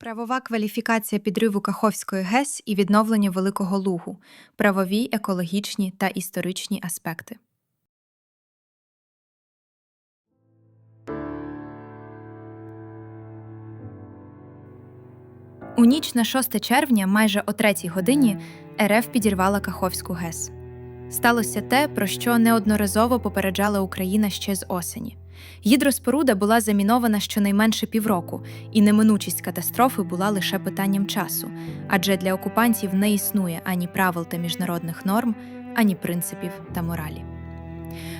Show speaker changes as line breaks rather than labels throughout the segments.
Правова кваліфікація підриву Каховської ГЕС і відновлення Великого Лугу, правові, екологічні та історичні аспекти. У ніч на 6 червня, майже о 3 годині, РФ підірвала Каховську ГЕС. Сталося те, про що неодноразово попереджала Україна ще з осені. Гідроспоруда була замінована щонайменше півроку, і неминучість катастрофи була лише питанням часу, адже для окупантів не існує ані правил та міжнародних норм, ані принципів та моралі.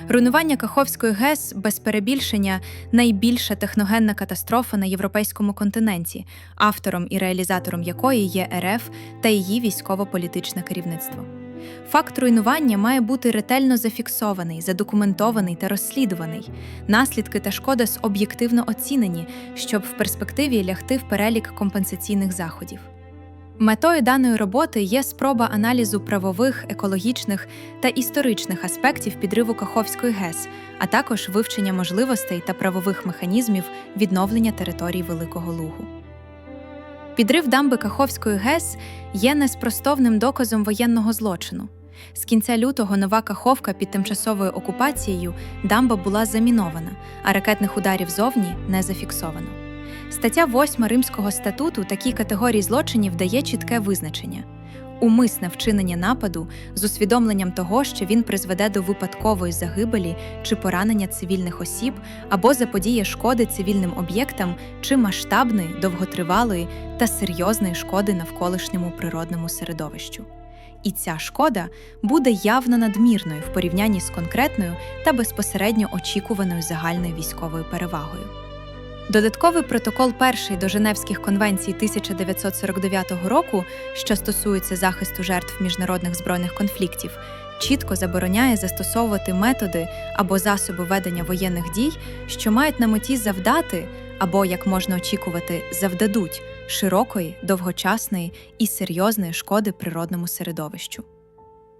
Руйнування Каховської ГЕС без перебільшення найбільша техногенна катастрофа на європейському континенті, автором і реалізатором якої є РФ та її військово-політичне керівництво. Факт руйнування має бути ретельно зафіксований, задокументований та розслідуваний. Наслідки та шкода об'єктивно оцінені, щоб в перспективі лягти в перелік компенсаційних заходів. Метою даної роботи є спроба аналізу правових, екологічних та історичних аспектів підриву Каховської ГЕС, а також вивчення можливостей та правових механізмів відновлення територій Великого Лугу. Підрив дамби Каховської ГЕС є неспростовним доказом воєнного злочину. З кінця лютого нова Каховка під тимчасовою окупацією дамба була замінована, а ракетних ударів зовні не зафіксовано. Стаття 8 Римського статуту такій категорії злочинів дає чітке визначення умисне вчинення нападу з усвідомленням того, що він призведе до випадкової загибелі чи поранення цивільних осіб або заподіє шкоди цивільним об'єктам чи масштабної, довготривалої та серйозної шкоди навколишньому природному середовищу. І ця шкода буде явно надмірною в порівнянні з конкретною та безпосередньо очікуваною загальною військовою перевагою. Додатковий протокол перший до Женевських конвенцій 1949 року, що стосується захисту жертв міжнародних збройних конфліктів, чітко забороняє застосовувати методи або засоби ведення воєнних дій, що мають на меті завдати або, як можна очікувати, завдадуть широкої, довгочасної і серйозної шкоди природному середовищу.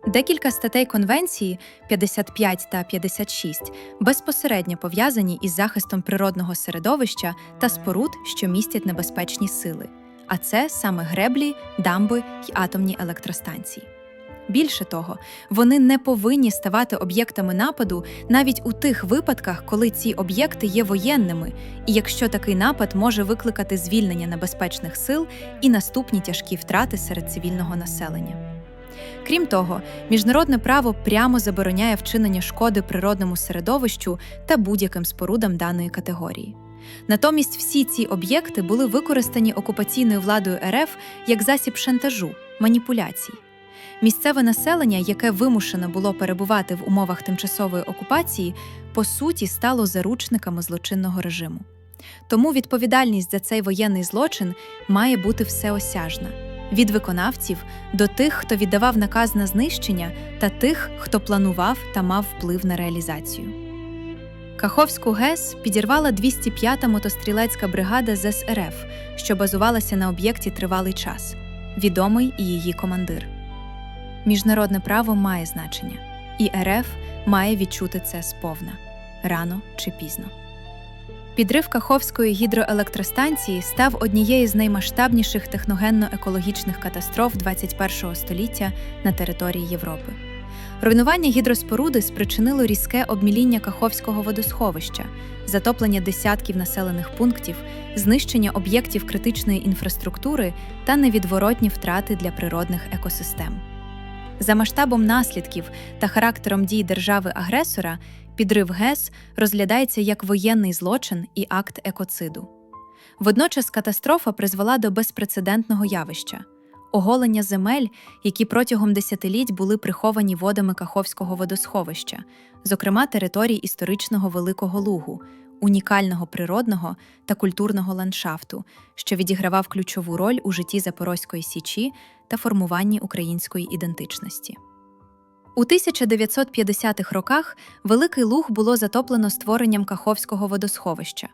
Декілька статей конвенції 55 та 56 безпосередньо пов'язані із захистом природного середовища та споруд, що містять небезпечні сили, а це саме греблі, дамби й атомні електростанції. Більше того, вони не повинні ставати об'єктами нападу навіть у тих випадках, коли ці об'єкти є воєнними, і якщо такий напад може викликати звільнення небезпечних сил і наступні тяжкі втрати серед цивільного населення. Крім того, міжнародне право прямо забороняє вчинення шкоди природному середовищу та будь-яким спорудам даної категорії. Натомість всі ці об'єкти були використані окупаційною владою РФ як засіб шантажу, маніпуляцій. Місцеве населення, яке вимушено було перебувати в умовах тимчасової окупації, по суті стало заручниками злочинного режиму. Тому відповідальність за цей воєнний злочин має бути всеосяжна від виконавців до тих, хто віддавав наказ на знищення, та тих, хто планував та мав вплив на реалізацію. Каховську ГЕС підірвала 205-та мотострілецька бригада з СРФ, що базувалася на об'єкті тривалий час, відомий і її командир. Міжнародне право має значення, і РФ має відчути це сповна рано чи пізно. Підрив Каховської гідроелектростанції став однією з наймасштабніших техногенно-екологічних катастроф ХХ століття на території Європи. Руйнування гідроспоруди спричинило різке обміління Каховського водосховища, затоплення десятків населених пунктів, знищення об'єктів критичної інфраструктури та невідворотні втрати для природних екосистем. За масштабом наслідків та характером дій держави-агресора підрив ГЕС розглядається як воєнний злочин і акт екоциду. Водночас катастрофа призвела до безпрецедентного явища оголення земель, які протягом десятиліть були приховані водами Каховського водосховища, зокрема територій історичного Великого Лугу, унікального природного та культурного ландшафту, що відігравав ключову роль у житті Запорозької Січі та формуванні української ідентичності. У 1950-х роках Великий Луг було затоплено створенням Каховського водосховища.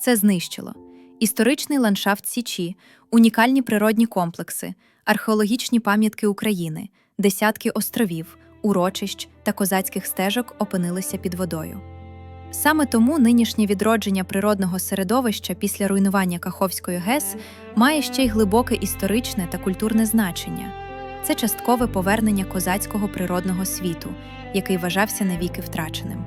Це знищило історичний ландшафт Січі, унікальні природні комплекси, археологічні пам'ятки України, десятки островів, урочищ та козацьких стежок опинилися під водою. Саме тому нинішнє відродження природного середовища після руйнування Каховської ГЕС має ще й глибоке історичне та культурне значення. Це часткове повернення козацького природного світу, який вважався навіки втраченим.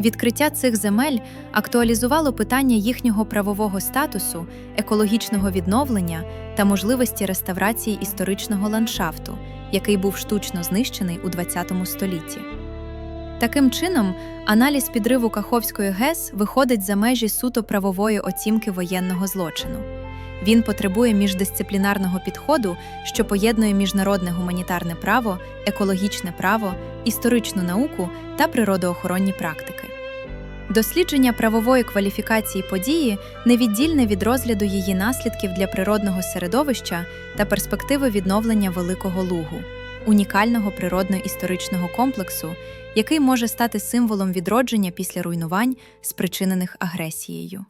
Відкриття цих земель актуалізувало питання їхнього правового статусу, екологічного відновлення та можливості реставрації історичного ландшафту, який був штучно знищений у ХХ столітті. Таким чином, аналіз підриву Каховської ГЕС виходить за межі суто правової оцінки воєнного злочину. Він потребує міждисциплінарного підходу, що поєднує міжнародне гуманітарне право, екологічне право, історичну науку та природоохоронні практики. Дослідження правової кваліфікації події невіддільне від розгляду її наслідків для природного середовища та перспективи відновлення Великого Лугу, унікального природно-історичного комплексу, який може стати символом відродження після руйнувань, спричинених агресією.